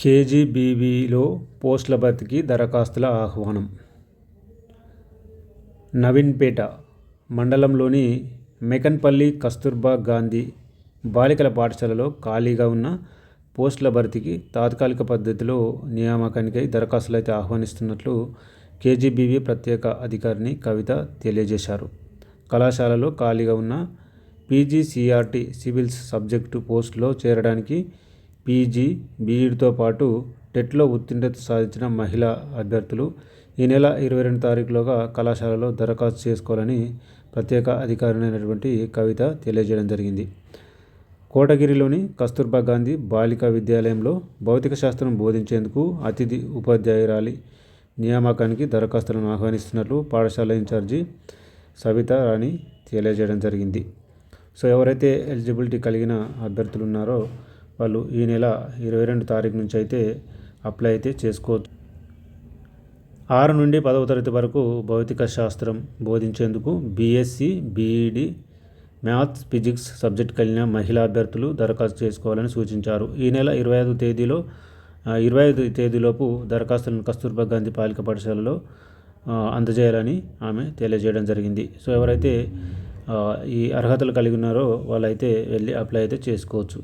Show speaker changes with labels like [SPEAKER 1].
[SPEAKER 1] కేజీబీవీలో పోస్టుల భర్తీకి దరఖాస్తుల ఆహ్వానం. నవీన్పేట మండలంలోని మెకన్పల్లి కస్తూర్బా గాంధీ బాలికల పాఠశాలలో ఖాళీగా ఉన్న పోస్టుల భర్తీకి తాత్కాలిక పద్ధతిలో నియామకానికై దరఖాస్తులు అయితే ఆహ్వానిస్తున్నట్లు కేజీబీవీ ప్రత్యేక అధికారిని కవిత తెలియజేశారు. కళాశాలలో ఖాళీగా ఉన్న పీజీసీఆర్టీ సివిల్స్ సబ్జెక్టు పోస్టులో చేరడానికి పీజీ బీఈడీతో పాటు టెట్లో ఉత్తీర్ణత సాధించిన మహిళా అభ్యర్థులు ఈ నెల ఇరవై రెండు తారీఖులోగా కళాశాలలో దరఖాస్తు చేసుకోవాలని ప్రత్యేక అధికారినైనటువంటి కవిత తెలియజేయడం జరిగింది. కోటగిరిలోని కస్తూర్బా గాంధీ బాలికా విద్యాలయంలో భౌతిక శాస్త్రం బోధించేందుకు అతిథి ఉపాధ్యాయురాలి నియామకానికి దరఖాస్తులను ఆహ్వానిస్తున్నట్లు పాఠశాల ఇన్ఛార్జి సవిత రాణి తెలియజేయడం జరిగింది. సో ఎవరైతే ఎలిజిబిలిటీ కలిగిన అభ్యర్థులు ఉన్నారో వాళ్ళు ఈ నెల ఇరవై రెండు తారీఖు నుంచి అయితే అప్లై అయితే చేసుకోవచ్చు ఆరు నుండి పదవ తరగతి వరకు భౌతిక శాస్త్రం బోధించేందుకు BSc BEd maths physics subject కలిగిన మహిళా అభ్యర్థులు దరఖాస్తు చేసుకోవాలని సూచించారు. ఈ నెల ఇరవై ఐదు తేదీలో ఇరవై ఐదు తేదీలోపు దరఖాస్తులను కస్తూర్బా గాంధీ పాలిక పాఠశాలలో అందజేయాలని ఆమె తెలియజేయడం జరిగింది. సో ఎవరైతే ఈ అర్హతలు కలిగి ఉన్నారో వాళ్ళైతే వెళ్ళి అప్లై అయితే చేసుకోవచ్చు.